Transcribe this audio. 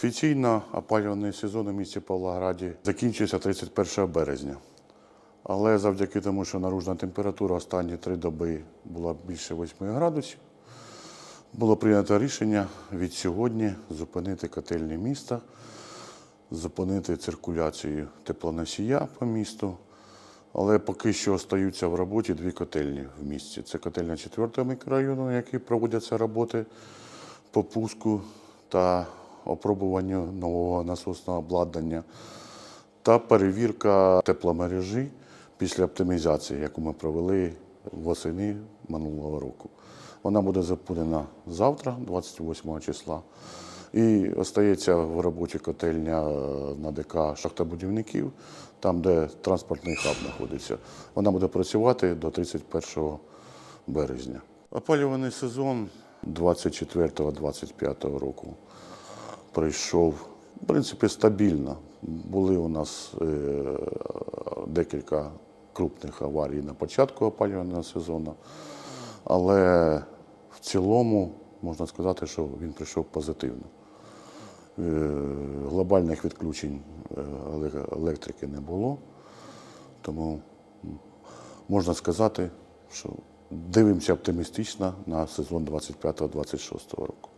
Офіційно опалювальний сезон у місті Павлограді закінчується 31 березня. Але завдяки тому, що наружна температура останні три доби була більше 8 градусів, було прийнято рішення від сьогодні зупинити котельні міста, зупинити циркуляцію теплоносія по місту. Але поки що остаються в роботі дві котельні в місті. Це котельня 4 мікрорайону, на якій проводяться роботи по пуску та опробуванню нового насосного обладнання, та перевірка тепломережі після оптимізації, яку ми провели восени минулого року. Вона буде запущена завтра, 28 числа. І остається в роботі котельня е, на ДК шахтобудівників, там, де транспортний хаб знаходиться. Вона буде працювати до 31 березня. Опалюваний сезон 24-25 року пройшов, в принципі, стабільно. Були у нас е, декілька крупних аварій на початку опалювального сезону, але в цілому можна сказати, що він прийшов позитивно. Е, Глобальних відключень е, електрики не було, тому можна сказати, що дивимося оптимістично на сезон 25-26 року.